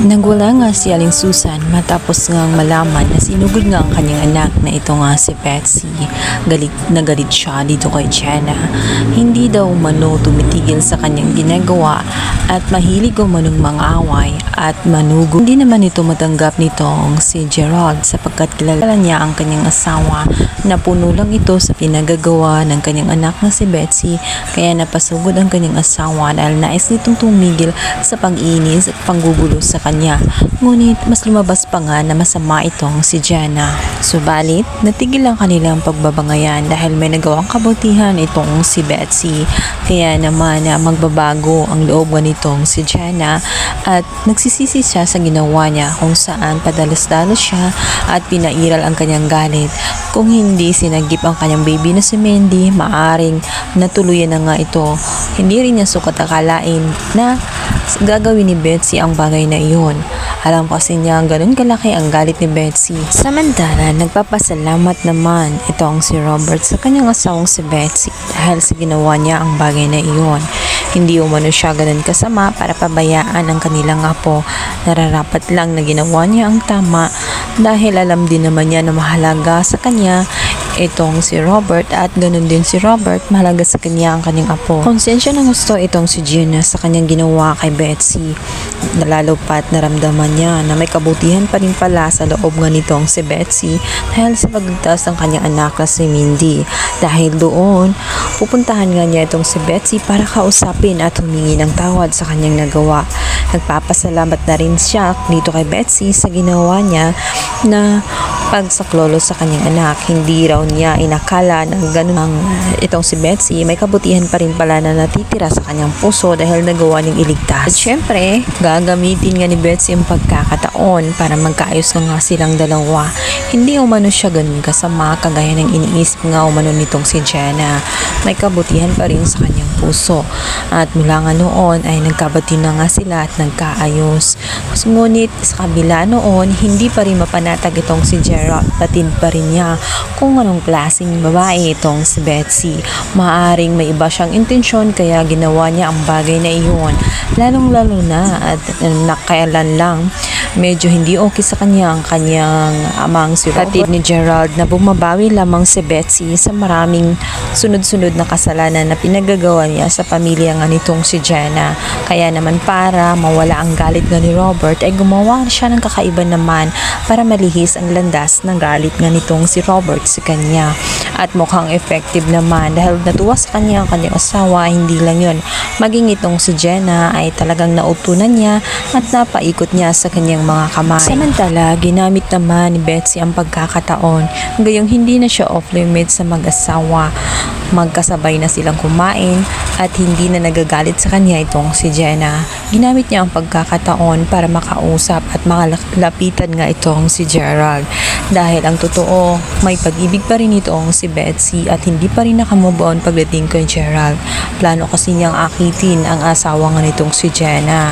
Nagwala nga si Aling Susan matapos ngang malaman na sinugod nga ang kanyang anak na ito nga si Betsy. Galit na galit siya dito kay Jenna. Hindi daw mano tumitigil sa kanyang ginagawa at mahilig umanong mga away at manugo. Hindi naman ito matanggap nitong si Gerald sapagkat kilala niya ang kanyang asawa na puno lang ito sa pinagagawa ng kanyang anak na si Betsy kaya napasugod ang kanyang asawa dahil nais nitong tumigil sa pang-inis at panggugulo sa kanya. Ngunit mas lumabas pa nga na masama itong si Jenna. Subalit, natigil ang kanilang pagbabangayan dahil may nagawang kabutihan itong si Betsy. Kaya naman na magbabago ang loob nitong si Jenna at nagsisisi siya sa ginawa niya kung saan padalos-dalos siya at pinairal ang kanyang galit. Kung hindi sinagip ang kanyang baby na si Mandy, maaring natuluyan na nga ito. Hindi rin niya sukat akalain na gagawin ni Betsy ang bagay na iyon. Alam kasi niya ganun kalaki ang galit ni Betsy. Samantala, nagpapasalamat naman itong si Robert sa kanyang asawang si Betsy dahil sa ginawa niya ang bagay na iyon. Hindi umano siya ganun kasama para pabayaan ang kanilang apo. Nararapat lang na ginawa niya ang tama dahil alam din naman niya na mahalaga sa kanya itong si Robert at ganun din si Robert mahalaga sa kanya ang kanyang apo. Konsensya ng gusto itong si Gina sa kanyang ginawa kay Betsy. Nalalo pa't naramdaman niya na may kabutihan pa rin pala sa loob nga nitong si Betsy dahil sa pagligtas ng kanyang anak na si Mindy. Dahil doon, pupuntahan nga niya itong si Betsy para kausapin at humingi ng tawad sa kanyang nagawa. Nagpapasalamat na rin siya dito kay Betsy sa ginawa niya na pagsaklolo sa kanyang anak. Hindi raw niya inakala na ganun ang itong si Betsy may kabutihan pa rin pala na natitira sa kanyang puso dahil nagawa niyang iligtas. At syempre, gagamitin nga ni Betsy ang pagkakataon para magkaayos na nga silang dalawa. Hindi umano siya ganun kasama kagaya ng iniisip nga umano nitong si Jenna. May kabutihan pa rin sa kanyang puso. At mula nga noon ay nagkabati na nga sila at nagkaayos. Ngunit sa kabila noon, hindi pa rin mapanatag itong si Gerald. Patid pa rin niya kung anong klaseng babae itong si Betsy. Maaring may iba siyang intensyon kaya ginawa niya ang bagay na iyon. Lalong lalo na at nakailan lang medyo hindi okay sa kanya ang kanyang amang si Hatid ni Gerald na bumabawi lamang si Betsy sa maraming sunod-sunod na kasalanan na pinagagawa niya sa pamilya nga nitong si Jenna. Kaya naman para mawala ang galit nga ni Robert ay gumawa siya ng kakaiba naman para malihis ang landas ng galit nga nitong si Robert sa kanya. At mukhang effective naman dahil natuwa sa kanya ang kanyang asawa, hindi lang yon Maging itong si Jenna ay talagang nautunan niya at napaikot niya sa kanyang mga kamay. Samantala, ginamit naman ni Betsy ang pagkakataon gayong hindi na siya off limits sa mag-asawa. Magkasabay na silang kumain at hindi na nagagalit sa kanya itong si Jenna. Ginamit niya ang pagkakataon para makausap at makalapitan nga itong si Gerald. Dahil ang totoo, may pag-ibig pa rin itong si Betsy at hindi pa rin nakamove on pagdating kay Gerald. Plano kasi niyang akitin ang asawa nga nitong si Jenna.